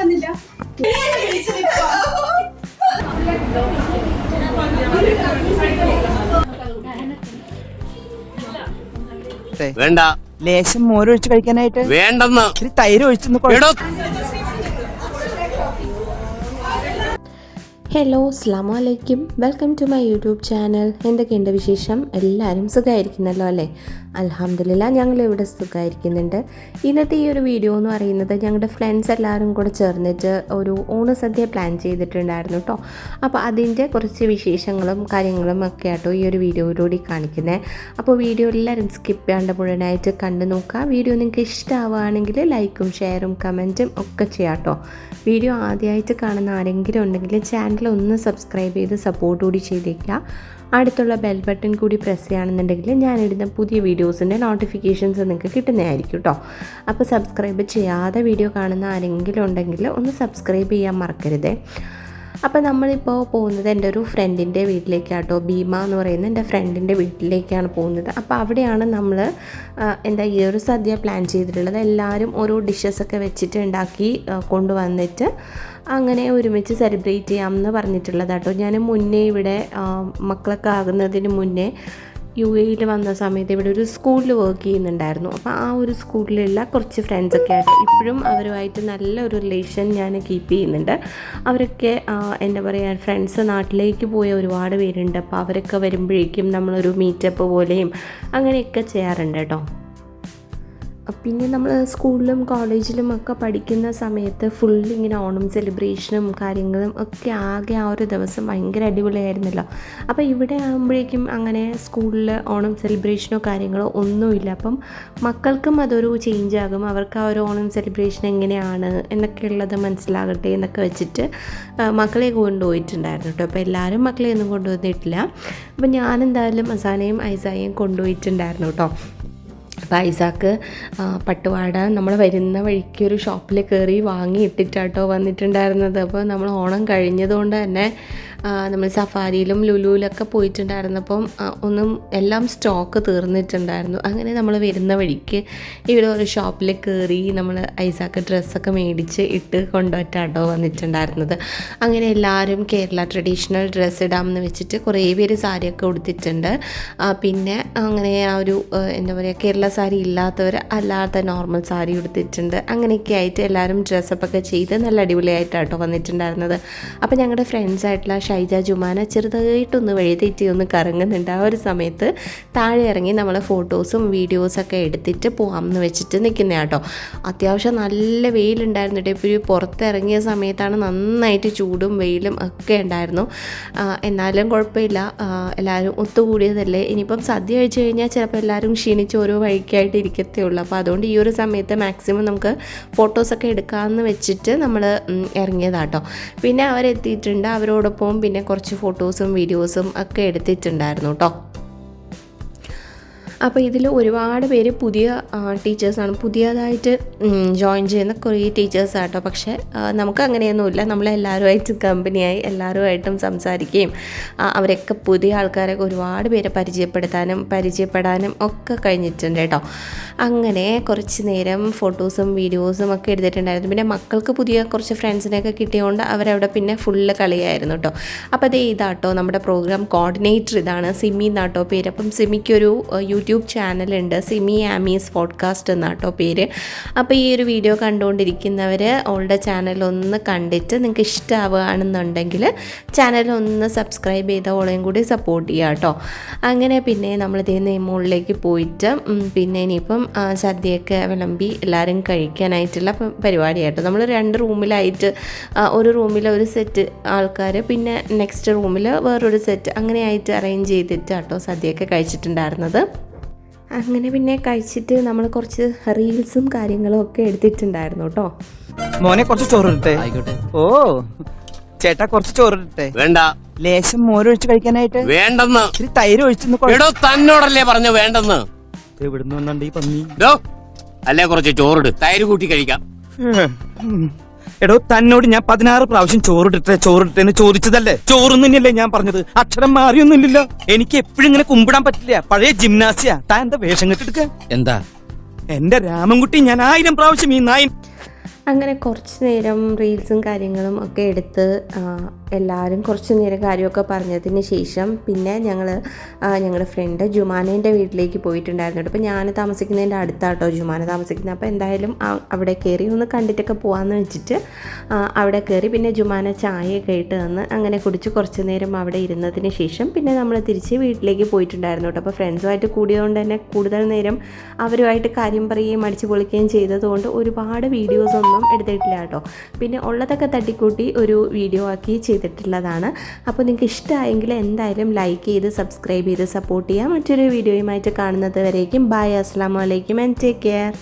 വന്നില്ല വേണ്ട. ലേശം മോരൊഴിച്ച് കഴിക്കാനായിട്ട്. വേണ്ടെന്ന്. ഇത്തിരി തൈര് ഒഴിച്ചൊന്ന് ഹലോ അസ്ലാം വലൈക്കും welcome to my YouTube channel. എന്തൊക്കെയുണ്ട് വിശേഷം? എല്ലാവരും സുഖമായിരിക്കുന്നല്ലോ അല്ലേ? അലഹമില്ല ഞങ്ങളിവിടെ സുഖമായിരിക്കുന്നുണ്ട് ഇന്നത്തെ ഈ ഒരു വീഡിയോ എന്ന് പറയുന്നത് ഞങ്ങളുടെ ഫ്രണ്ട്സ് എല്ലാവരും കൂടെ ചേർന്നിട്ട് ഒരു ഓണസദ്യ പ്ലാൻ ചെയ്തിട്ടുണ്ടായിരുന്നു കേട്ടോ അപ്പോൾ അതിന്റെ കുറച്ച് വിശേഷങ്ങളും കാര്യങ്ങളും ഒക്കെ ആട്ടോ ഈ ഒരു വീഡിയോയിലൂടെ കാണിക്കുന്നത് അപ്പോൾ വീഡിയോ എല്ലാവരും സ്കിപ്പ് ചെയ്യാണ്ട് മുഴുവനായിട്ട് കണ്ടു നോക്കുക വീഡിയോ നിങ്ങൾക്ക് ഇഷ്ടമാവുകയാണെങ്കിൽ ലൈക്കും ഷെയറും കമന്റും ഒക്കെ ചെയ്യാം കേട്ടോ വീഡിയോ ആദ്യമായിട്ട് കാണുന്ന ആരെങ്കിലും ഉണ്ടെങ്കിൽ ചാനൽ ഒന്ന് സബ്സ്ക്രൈബ് ചെയ്ത് സപ്പോർട്ട് കൂടി ചെയ്തേക്കുക. അടുത്തുള്ള ബെൽ ബട്ടൺ കൂടി പ്രസ് ചെയ്യുകയാണെന്നുണ്ടെങ്കിൽ ഞാനിടുന്ന പുതിയ വീഡിയോസിന്റെ നോട്ടിഫിക്കേഷൻസ് നിങ്ങൾക്ക് കിട്ടുന്നതായിരിക്കും കേട്ടോ അപ്പോൾ സബ്സ്ക്രൈബ് ചെയ്യാതെ വീഡിയോ കാണുന്ന ആരെങ്കിലും ഉണ്ടെങ്കിൽ ഒന്ന് സബ്സ്ക്രൈബ് ചെയ്യാൻ മറക്കരുതേ. അപ്പോൾ നമ്മളിപ്പോൾ പോകുന്നത് എന്റെ ഒരു ഫ്രണ്ടിന്റെ വീട്ടിലേക്കാട്ടോ. ഭീമ എന്ന് പറയുന്ന എന്റെ ഫ്രണ്ടിന്റെ വീട്ടിലേക്കാണ് പോകുന്നത്. അപ്പോൾ അവിടെയാണ് നമ്മൾ എന്താ ഈ ഒരു സദ്യ പ്ലാൻ ചെയ്തിട്ടുള്ളത്. എല്ലാവരും ഓരോ ഡിഷസൊക്കെ വെച്ചിട്ട് ഉണ്ടാക്കി കൊണ്ടുവന്നിട്ട് അങ്ങനെ ഒരുമിച്ച് സെലിബ്രേറ്റ് ചെയ്യാം എന്ന് പറഞ്ഞിട്ടുള്ളത് കേട്ടോ ഞാൻ മുന്നേ ഇവിടെ മക്കളൊക്കെ ആകുന്നതിന് മുന്നേ യു എയിൽ വന്ന സമയത്ത് ഇവിടെ ഒരു സ്കൂളിൽ വർക്ക് ചെയ്യുന്നുണ്ടായിരുന്നു. അപ്പോൾ ആ ഒരു സ്കൂളിലുള്ള കുറച്ച് ഫ്രണ്ട്സൊക്കെ ആയിട്ട് ഇപ്പോഴും അവരുമായിട്ട് നല്ല ഒരു റിലേഷൻ ഞാൻ കീപ്പ് ചെയ്യുന്നുണ്ട്. അവരൊക്കെ എന്താ പറയുക ഫ്രണ്ട്സ് നാട്ടിലേക്ക് പോയ ഒരുപാട് പേരുണ്ട്. അപ്പോൾ അവരൊക്കെ വരുമ്പോഴേക്കും നമ്മളൊരു മീറ്റപ്പ് പോലെയും അങ്ങനെയൊക്കെ ചെയ്യാറുണ്ട് കേട്ടോ പിന്നെ നമ്മൾ സ്കൂളിലും കോളേജിലും ഒക്കെ പഠിക്കുന്ന സമയത്ത് ഫുൾ ഇങ്ങനെ ഓണം സെലിബ്രേഷനും കാര്യങ്ങളും ഒക്കെ ആകെ ആ ഒരു ദിവസം ഭയങ്കര അടിപൊളിയായിരുന്നല്ലോ. അപ്പോൾ ഇവിടെ ആകുമ്പോഴേക്കും അങ്ങനെ സ്കൂളിൽ ഓണം സെലിബ്രേഷനോ കാര്യങ്ങളോ ഒന്നുമില്ല. അപ്പം മക്കൾക്കും അതൊരു ചേഞ്ച് ആകും. അവർക്ക് ആ ഒരു ഓണം സെലിബ്രേഷൻ എങ്ങനെയാണ് എന്നൊക്കെയുള്ളത് മനസ്സിലാകട്ടെ എന്നൊക്കെ വെച്ചിട്ട് മക്കളെ കൊണ്ടുപോയിട്ടുണ്ടായിരുന്നു കേട്ടോ. അപ്പോൾ എല്ലാവരും മക്കളെ ഒന്നും കൊണ്ടുവന്നിട്ടില്ല. അപ്പോൾ ഞാനെന്തായാലും അസാനയും ഐസായും കൊണ്ടുപോയിട്ടുണ്ടായിരുന്നു കേട്ടോ. ഐസാക്ക് പട്ടുപാട നമ്മൾ വരുന്ന വഴിക്ക് ഒരു ഷോപ്പിൽ കയറി വാങ്ങി ഇട്ടിട്ടാട്ടോ വന്നിട്ടുണ്ടായിരുന്നത്. അപ്പോൾ നമ്മൾ ഓണം കഴിഞ്ഞതുകൊണ്ട് തന്നെ നമ്മൾ സഫാരിയിലും ലുലുവിലൊക്കെ പോയിട്ടുണ്ടായിരുന്നപ്പം ഒന്നും എല്ലാം സ്റ്റോക്ക് തീർന്നിട്ടുണ്ടായിരുന്നു. അങ്ങനെ നമ്മൾ വരുന്ന വഴിക്ക് ഇവിടെ ഒരു ഷോപ്പിൽ കയറി നമ്മൾ ഐസാക്ക് ഡ്രസ്സൊക്കെ മേടിച്ച് ഇട്ട് കൊണ്ടുപോയിട്ടാട്ടോ വന്നിട്ടുണ്ടായിരുന്നത്. അങ്ങനെ എല്ലാവരും കേരള ട്രഡീഷണൽ ഡ്രസ്സ് ഇടാമെന്ന് വെച്ചിട്ട് കുറേ പേര് സാരിയൊക്കെ ഉടുത്തിട്ടുണ്ട്. പിന്നെ അങ്ങനെ ആ ഒരു എന്താ പറയുക കേരള സാരി ഇല്ലാത്തവർ അല്ലാത്ത നോർമൽ സാരി ഉടുത്തിട്ടുണ്ട്. അങ്ങനെയൊക്കെ ആയിട്ട് എല്ലാവരും ഡ്രസ്സപ്പൊക്കെ ചെയ്ത് നല്ല അടിപൊളിയായിട്ടാട്ടോ വന്നിട്ടുണ്ടായിരുന്നത്. അപ്പോൾ ഞങ്ങളുടെ ഫ്രണ്ട്സ് ആയിട്ടുള്ള ഷൈജ ജുമാന ചെറുതായിട്ടൊന്ന് വഴിതെറ്റി ഒന്ന് കറങ്ങുന്നുണ്ട്. ആ ഒരു സമയത്ത് താഴെ ഇറങ്ങി നമ്മളെ ഫോട്ടോസും വീഡിയോസൊക്കെ എടുത്തിട്ട് പോകാം എന്ന് വെച്ചിട്ട് നിൽക്കുന്ന കേട്ടോ അത്യാവശ്യം നല്ല വെയിലുണ്ടായിരുന്നു കേട്ടോ ഇപ്പോൾ പുറത്തിറങ്ങിയ സമയത്താണ് നന്നായിട്ട് ചൂടും വെയിലും ഒക്കെ ഉണ്ടായിരുന്നു. എന്നാലും കുഴപ്പമില്ല. എല്ലാവരും ഒത്തുകൂടിയതല്ലേ? ഇനിയിപ്പം സദ്യ കഴിച്ചു കഴിഞ്ഞാൽ ചിലപ്പോൾ എല്ലാവരും ക്ഷീണിച്ച് ഓരോ വഴിക്കായിട്ട് ഇരിക്കത്തേ ഉള്ളൂ. അപ്പോൾ അതുകൊണ്ട് ഈ ഒരു സമയത്ത് മാക്സിമം നമുക്ക് ഫോട്ടോസൊക്കെ എടുക്കാമെന്ന് വെച്ചിട്ട് നമ്മൾ ഇറങ്ങിയതാട്ടോ. പിന്നെ അവരെത്തിയിട്ടുണ്ട്. അവരോടൊപ്പം പിന്നെ കുറച്ച് ഫോട്ടോസും വീഡിയോസും ഒക്കെ എടുത്തിട്ടുണ്ടായിരുന്നു കേട്ടോ അപ്പോൾ ഇതിൽ ഒരുപാട് പേര് പുതിയ ടീച്ചേഴ്സാണ്. പുതിയതായിട്ട് ജോയിൻ ചെയ്യുന്ന കുറേ ടീച്ചേഴ്സ് ആട്ടോ പക്ഷേ നമുക്ക് അങ്ങനെയൊന്നുമില്ല. നമ്മളെല്ലാവരുമായിട്ട് കമ്പനിയായി എല്ലാവരുമായിട്ടും സംസാരിക്കുകയും അവരൊക്കെ പുതിയ ആൾക്കാരൊക്കെ ഒരുപാട് പേരെ പരിചയപ്പെടുത്താനും പരിചയപ്പെടാനും ഒക്കെ കഴിഞ്ഞിട്ടുണ്ട് കേട്ടോ. അങ്ങനെ കുറച്ച് നേരം ഫോട്ടോസും വീഡിയോസും ഒക്കെ എടുത്തിട്ടുണ്ടായിരുന്നു. പിന്നെ മക്കൾക്ക് പുതിയ കുറച്ച് ഫ്രണ്ട്സിനെയൊക്കെ കിട്ടിയതുകൊണ്ട് അവരവിടെ പിന്നെ ഫുള്ള് കളിയായിരുന്നു കേട്ടോ. അപ്പോൾ അതേ ഇതാട്ടോ നമ്മുടെ പ്രോഗ്രാം കോർഡിനേറ്റർ ഇതാണ്. സിമി എന്നാട്ടോ പേര്. അപ്പം ഏഹ്, യൂട്യൂബ് ചാനലുണ്ട് സിമി ആമീസ് പോഡ്കാസ്റ്റ് എന്നാട്ടോ പേര്. അപ്പോൾ ഈ ഒരു വീഡിയോ കണ്ടുകൊണ്ടിരിക്കുന്നവർ അവളുടെ ചാനലൊന്ന് കണ്ടിട്ട് നിങ്ങൾക്ക് ഇഷ്ടമാവുകയാണെന്നുണ്ടെങ്കിൽ ചാനലൊന്ന് സബ്സ്ക്രൈബ് ചെയ്ത ഓളെയും കൂടി സപ്പോർട്ട് ചെയ്യുക കേട്ടോ. അങ്ങനെ പിന്നെ നമ്മൾ ഇതേ മുകളിലേക്ക് പോയിട്ട് പിന്നെ ഇനിയിപ്പം സദ്യയൊക്കെ വിളമ്പി എല്ലാവരും കഴിക്കാനായിട്ടുള്ള പരിപാടിയായിട്ടോ നമ്മൾ രണ്ട് റൂമിലായിട്ട് ഒരു റൂമിൽ ഒരു സെറ്റ് ആൾക്കാർ പിന്നെ നെക്സ്റ്റ് റൂമിൽ വേറൊരു സെറ്റ് അങ്ങനെയായിട്ട് അറേഞ്ച് ചെയ്തിട്ട് കേട്ടോ സദ്യയൊക്കെ കഴിച്ചിട്ടുണ്ടായിരുന്നത്. അങ്ങനെ പിന്നെ കഴിച്ചിട്ട് നമ്മൾ കുറച്ച് റീൽസും കാര്യങ്ങളും ഒക്കെ എടുത്തിട്ടുണ്ടായിരുന്നു കേട്ടോ. മോനെ കുറച്ച് ചോറിട്ടെ. ഓ ചേട്ടാ കുറച്ച് ചോറിട്ടെ. വേണ്ട. ലേശം മോരൊഴിച്ച് കഴിക്കാനായിട്ട്. വേണ്ടെന്ന്. ഇത്തിരി തൈര് ഒഴിച്ചെന്ന് തന്നോടല്ലേ പറഞ്ഞു വേണ്ടെന്ന്. എവിടുന്ന് വന്നുണ്ട് ഈ പന്നി? അല്ലേ കുറച്ച് ചോറിട്. തൈര് കൂട്ടി കഴിക്കാം. എടോ തന്നോട് ഞാൻ പതിനാറ് പ്രാവശ്യം ചോറിട്ടെ ചോറിട്ടെന്ന് ചോദിച്ചതല്ലേ? ചോറ് തന്നെയല്ലേ ഞാൻ പറഞ്ഞത്? അക്ഷരം മാറിയൊന്നുമില്ലല്ലോ. എനിക്ക് എപ്പോഴും ഇങ്ങനെ കുമ്പിടാൻ പറ്റില്ല. പഴയ ജിംനാസിയ താൻ എന്താ വേഷം കെട്ടെടുക്ക എന്താ? എന്റെ രാമൻകുട്ടി ഞാൻ ആയിരം പ്രാവശ്യം ഈ നായി അങ്ങനെ കുറച്ച് നേരം റീൽസും കാര്യങ്ങളും ഒക്കെ എടുത്ത് എല്ലാവരും കുറച്ച് നേരം കാര്യമൊക്കെ പറഞ്ഞതിന് ശേഷം പിന്നെ ഞങ്ങൾ ഞങ്ങളുടെ ഫ്രണ്ട് ജുമാനേന്റെ വീട്ടിലേക്ക് പോയിട്ടുണ്ടായിരുന്നു കേട്ടോ. അപ്പോൾ ഞാൻ താമസിക്കുന്നതിന്റെ അടുത്താട്ടോ ജുമാന താമസിക്കുന്നത്. അപ്പോൾ എന്തായാലും അവിടെ കയറി ഒന്ന് കണ്ടിട്ടൊക്കെ പോകാമെന്ന് വെച്ചിട്ട് അവിടെ കയറി പിന്നെ ജുമാന ചായയൊക്കെ ഇട്ട് തന്ന് അങ്ങനെ കുടിച്ച് കുറച്ച് നേരം അവിടെ ഇരുന്നതിന് ശേഷം പിന്നെ നമ്മൾ തിരിച്ച് വീട്ടിലേക്ക് പോയിട്ടുണ്ടായിരുന്നു കേട്ടോ. അപ്പോൾ ഫ്രണ്ട്സുമായിട്ട് കൂടിയതുകൊണ്ട് തന്നെ കൂടുതൽ നേരം അവരുമായിട്ട് കാര്യം പറയുകയും അടിച്ചു പൊളിക്കുകയും ചെയ്തതുകൊണ്ട് ഒരുപാട് വീഡിയോസ് ഒന്നും എടുത്തിട്ടില്ല കേട്ടോ. പിന്നെ ഉള്ളതൊക്കെ തട്ടിക്കൂട്ടി ഒരു വീഡിയോ ആക്കി ചെയ്തിട്ടുള്ളതാണ്. അപ്പോൾ നിങ്ങൾക്ക് ഇഷ്ടമായെങ്കിൽ എന്തായാലും ലൈക്ക് ചെയ്ത് സബ്സ്ക്രൈബ് ചെയ്ത് സപ്പോർട്ട് ചെയ്യാം. മറ്റൊരു വീഡിയോയുമായിട്ട് കാണുന്നത് വരേക്കും. ബായ് അസ്സാം വലൈക്കും ആൻഡ് ടേക്ക് കെയർ